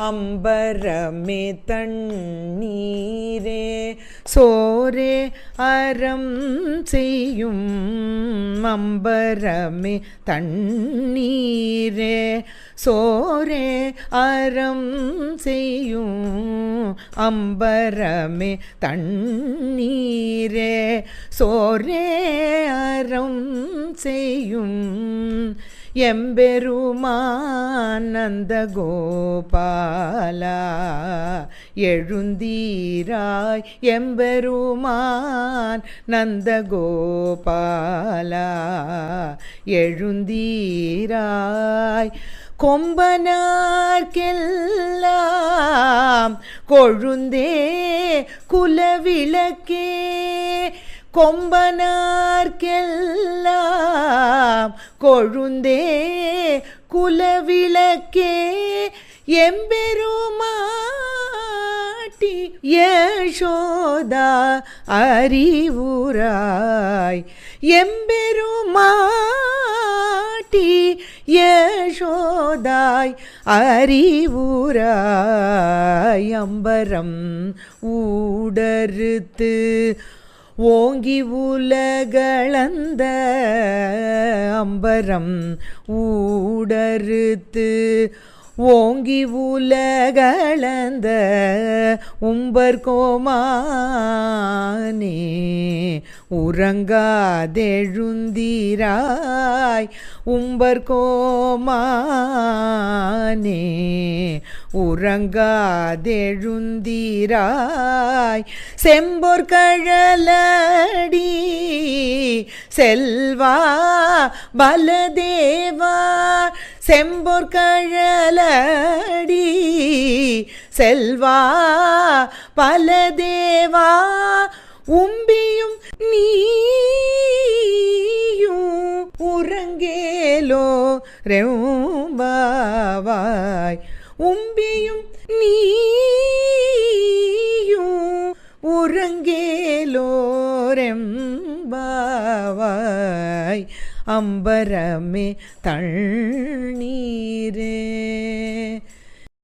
அம்பரமே தண்ணீரே சோரே அறம் செய்யும் அம்பரமே தண்ணீரே சோரே அறம் செய்யும் அம்பரமே தண்ணீரே சோரே அறம் செய்யும் எம்பெருமானந்த கோபாலா எழுந்தீராய் எம்பெருமான் நந்த கோபாலா எழுந்தீராய் கொம்பனார்கெல்லாம் கொழுந்தே குலவிளக்கே கொம்பனார்கெல்லாம் கொழுந்தே குலவிளக்கே எம்பெருமாட்டி யசோதா அறிவுராய். எம்பெருமாட்டி யசோதாய் அறிவுராய். அம்பரம் ஊடறுத்து ஓங்கி உலகளந்த அம்பரம் ஊடறுத்து ஓங்கி உலகளந்த உம்பர் கோமானே உறங்காதெழுந்தீராய் உம்பர் கோமானே உறங்காதெழுந்தீராய் செம்பொற்கழலடி செல்வா பலதேவா செம்பொற்கழலடி செல்வா பலதேவா உம்பியும் நீயும் உறங்கேலோ ரெம்பாவாய் உம்பியும் நீயும் அன்பாவாய் அம்பரமே தண்ணீரே